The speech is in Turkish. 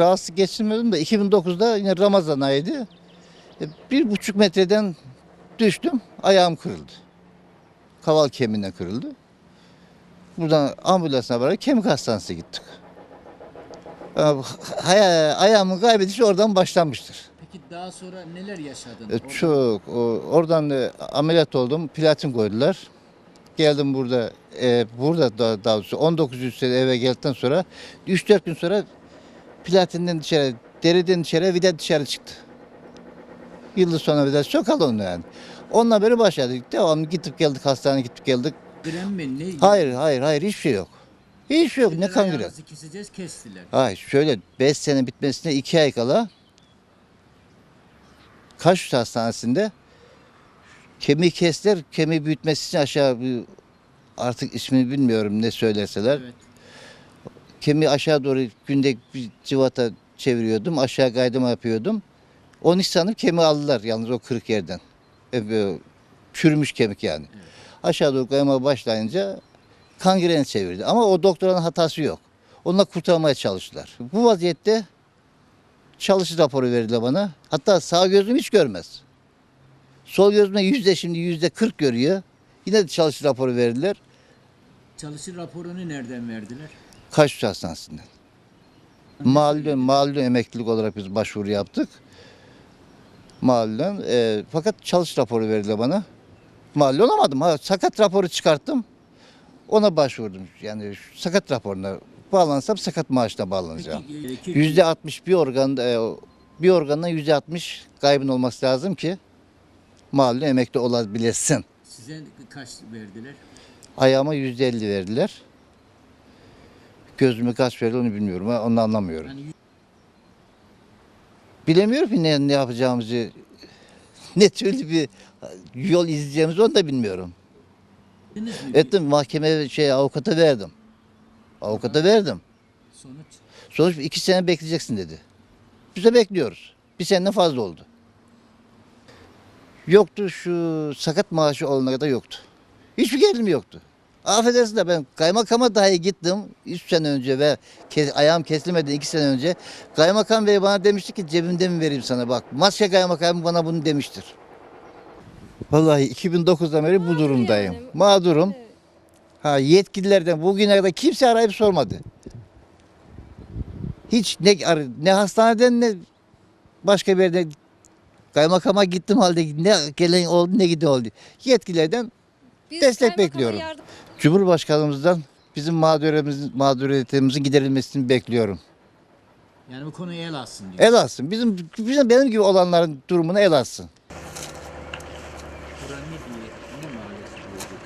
rahatsız geçirmiyordum da 2009'da yine Ramazan ayıydı. E, Bir buçuk metreden düştüm. Ayağım kırıldı. Kaval kemiğine kırıldı. Buradan ambulansına beraber kemik hastanesine gittik. Ayağımın kaybedişi oradan başlamıştır. Peki daha sonra neler yaşadın? E, Çok. O- Oradan e, ameliyat oldum. Platin koydular. Geldim burada. e, burada da daha doğrusu 1900 sene eve geldikten sonra 3-4 gün sonra platinden dışarı, deriden dışarı, vida dışarı çıktı. Yıldız sonra vida çok aldı onu yani. Onunla beri başladık. Devamlı gidip geldik hastaneye gidip geldik. Kangren mi? Ne? Hayır hayır hayır hiçbir şey yok. Hiçbir şey yok. Ne kangren. ayağınızı keseceğiz kestiler. Hayır şöyle 5 sene bitmesine 2 ay kala Kaş Hastanesi'nde kemiği kestiler. Kemiği büyütmesi için aşağı bir artık ismini bilmiyorum ne söyleseler. Evet. Kemiği aşağı doğru günde bir civata çeviriyordum. Aşağı kaydırma yapıyordum. Onu hiç sanıp kemiği aldılar yalnız o kırık yerden. E, böyle çürümüş kemik yani. Aşağı doğru kaymaya başlayınca kangren çevirdi. Ama o doktorun hatası yok. Onunla kurtarmaya çalıştılar. Bu vaziyette çalışı raporu verdiler bana. Hatta sağ gözüm hiç görmez. Sol gözüme yüzde şimdi yüzde 40 görüyor. Yine de çalışı raporu verdiler. Çalışır raporunu nereden verdiler? Kaş Hastanesi'nden. Mahallen, mahallen emeklilik olarak biz başvuru yaptık. Mahallen. e, fakat çalış raporu verdiler bana. Mahalle olamadım. Ha, sakat raporu çıkarttım. Ona başvurdum. Yani sakat raporuna bağlansam sakat maaşına bağlanacağım. E, Yüzde 60 bir organ, e, bir organdan yüzde 60 kaybın olması lazım ki mahalle emekli olabilesin. Size kaç verdiler? Ayağıma yüzde 50 verdiler. Gözüme kaç verdi onu bilmiyorum. Onu anlamıyorum. Bilemiyorum ki ne, ne yapacağımızı, ne türlü bir yol izleyeceğimizi onu da bilmiyorum. Ettim mahkemeye şey avukata verdim. Avukata verdim. Sonuç. Sonuç iki sene bekleyeceksin dedi. Biz de bekliyoruz. Bir seneden fazla oldu. Yoktu şu sakat maaşı olana kadar yoktu. Hiçbir gelirim yoktu. Affedersin de ben kaymakama dahi gittim 3 sene önce ve ke- ayağım kesilmeden 2 sene önce. Kaymakam bey bana demişti ki cebimde mi vereyim sana bak. Maske kaymakam bana bunu demiştir. Vallahi 2009'dan beri bu durumdayım. yani. Mağdurum. Ha yetkililerden bugüne kadar kimse arayıp sormadı. Hiç ne ne hastaneden ne başka bir yerden kaymakama gittim halde ne gelen oldu ne giden oldu. Yetkililerden Biz Destek bekliyorum. yardım- Cumhurbaşkanımızdan bizim mağduriyetimiz, mağduriyetimizin giderilmesini bekliyorum. Yani bu konuya el alsın diyor. El alsın. Bizim, bizim benim gibi olanların durumuna el alsın. Kur'an ne diye, ne manası diyor?